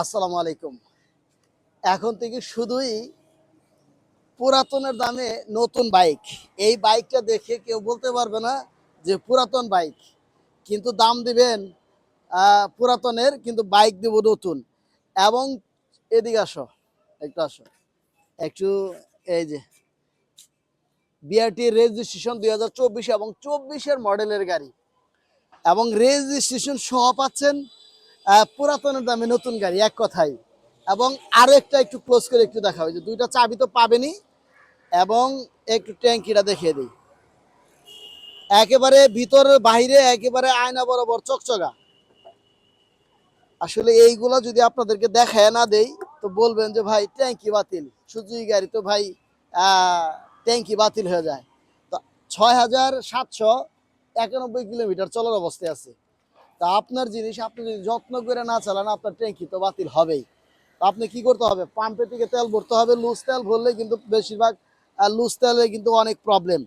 আসসালামু আলাইকুম। এখন থেকে শুধুই পুরাতনের দামে নতুন বাইক। এই বাইকটা দেখে কেউ বলতে পারবে না যে পুরাতন বাইক। কিন্তু দাম দিবেন পুরাতনের, কিন্তু বাইক দেব নতুন। এবং এদিকে আসো, একটু আসো। একটু এই যে বিআরটি রেজিস্ট্রেশন দুই হাজার চব্বিশ এবং চব্বিশের মডেলের গাড়ি। এবং রেজিস্ট্রেশন সহ পাচ্ছেন পুরাতনের দামে নতুন গাড়ি, এক কথাই এবং আরও একটা একটু ক্লোজ করে একটু দেখা যে দুইটা চাবি তো পাবেনই। এবং একটু ট্যাঙ্কিটা দেখিয়ে দিই। একেবারে ভিতর বাইরে একেবারে আয়না বরাবর চকচকা। আসলে এইগুলো যদি আপনাদেরকে দেখায় না দেই, তো বলবেন যে ভাই, ট্যাঙ্কি বাতিল। সুজুকি গাড়ি তো ভাই ট্যাঙ্কি বাতিল হয়ে যায়। তো ছয় হাজার সাতশো একানব্বই কিলোমিটার চলার অবস্থায় আছে। তা আপনার জিনিস, আপনি যদি যত্ন করে না চালান, আপনার ট্যাঙ্কি তো বাতিল হবেই। তো আপনি কি করতে হবে? পাম্পের থেকে তেল ভরতে হবে, লুজ তেল ভরলে কিন্তু বেশিরভাগ লুজ তেলে কিন্তু অনেক প্রবলেম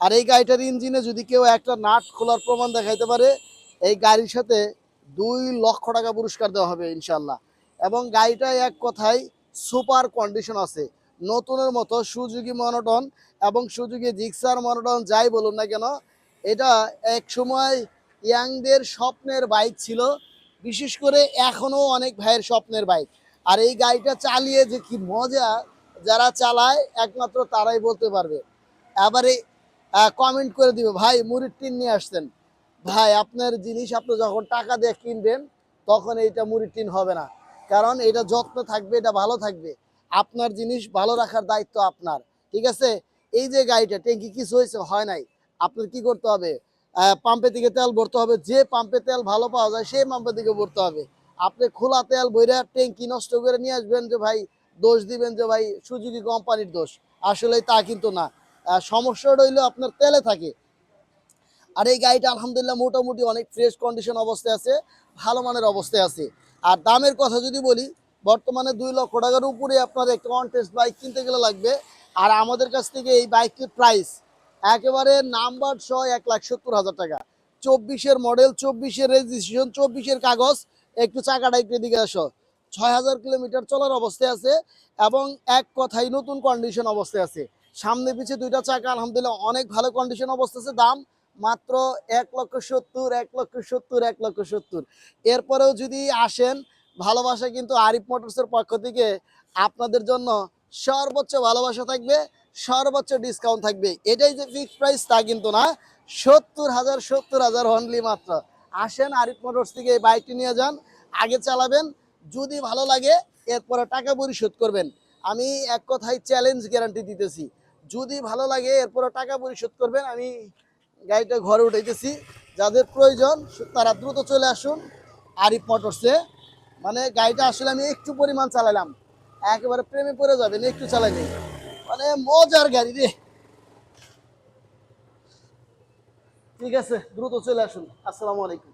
আর এই গাড়িটার ইঞ্জিনে যদি কেউ একটা নাট খোলার প্রমাণ দেখাইতে পারে, এই গাড়ির সাথে দুই লক্ষ টাকা পুরস্কার দেওয়া হবে ইনশাল্লাহ এবং গাড়িটা এক কথায় সুপার কন্ডিশন আছে। নতুনের মতো সুযোগী মনোটন এবং সুযোগী জিক্সার মনোটন যাই বলুন না কেন, এটা এক সময় ইয়াংদের স্বপ্নের বাইক ছিল। বিশেষ করে এখনও অনেক ভাইয়ের স্বপ্নের বাইক। আর এই গাড়িটা চালিয়ে যে কি মজা, যারা চালায়, একমাত্র তারাই বলতে পারবে। এবারে কমেন্ট করে দিবে, ভাই, মুড়ির টিন নিয়ে আসতেন ভাই, আপনার জিনিস আপনি যখন টাকা দিয়ে কিনবেন, তখন এইটা মুড়ির টিন হবে না। কারণ এটা যত্ন থাকবে, এটা ভালো থাকবে। আপনার জিনিস ভালো রাখার দায়িত্ব আপনার। ঠিক আছে? এই যে গাড়িটা, ট্যাঙ্কি কিছু হয়েছে, হয় নাই। আপনার কি করতে হবে? পাম্পে থেকে তেল ভরতে হবে। যে পাম্পে তেল ভালো পাওয়া যায়, সেই পাম্পে থেকে ভরতে হবে। আপনি খোলা তেল বইরা ট্যাঙ্কি নষ্ট করে নিয়ে আসবেন যে ভাই, দোষ দিবেন যে ভাই, সুজুকি কোম্পানির দোষ। আসলে তা কিন্তু না। সমস্যাটা হইল আপনার তেলে থাকে। আর এই গাড়িটা আলহামদুলিল্লাহ মোটামুটি অনেক ফ্রেশ কন্ডিশন অবস্থায় আছে, ভালো মানের অবস্থায় আছে। আর দামের কথা যদি বলি, বর্তমানে দুই লক্ষ টাকার উপরে আপনার একটা কন্টেস্ট বাইক কিনতে গেলে লাগবে। আর আমাদের কাছ থেকে এই বাইকটির প্রাইস একেবারে নাম্বার সহ এক লাখ সত্তর হাজার টাকা। চব্বিশের মডেল চব্বিশের রেজিস্ট্রেশন চব্বিশের কাগজ, একটু চাকাটা একটু এদিকে আসো। ছয় হাজার কিলোমিটার চলার অবস্থায় আছে এবং এক কথাই নতুন কন্ডিশন অবস্থায় আছে। সামনে পিছে দুইটা চাকা, আলহামদুলিল্লাহ অনেক ভালো কন্ডিশন অবস্থা আছে। দাম মাত্র এক লক্ষ সত্তর, এক লক্ষ সত্তর, এক লক্ষ সত্তর। এরপরেও যদি আসেন, ভালোবাসা কিন্তু আরিফ মোটরসের পক্ষ থেকে আপনাদের জন্য সর্বোচ্চ ভালোবাসা থাকবে। সর্বোচ্চ ডিসকাউন্ট থাকবে। এটাই যে ফিক্সড প্রাইস তা কিন্তু না, সত্তর হাজার সত্তর হাজার অনলি মাত্র। আসেন আরিফ মোটরস থেকে এই বাইকটি নিয়ে যান, আগে চালাবেন, যদি ভালো লাগে এরপরে টাকা পরিশোধ করবেন। আমি এক কথায় চ্যালেঞ্জ গ্যারান্টি দিতেছি, যদি ভালো লাগে এরপরে টাকা পরিশোধ করবেন, আমি গাড়িটা ঘরে উঠাইতেছি। যাদের প্রয়োজন, তারা দ্রুত চলে আসুন আরিফ মোটরসে। মানে গাড়িটা আসলে আমি একটু পরিমাণ চালালাম একেবারে প্রেমে পড়ে যাবেন, একটু চালাইনি মানে মজার গাড়ি রে। ঠিক আছে দ্রুত চলে আসুন। আসসালামু আলাইকুম।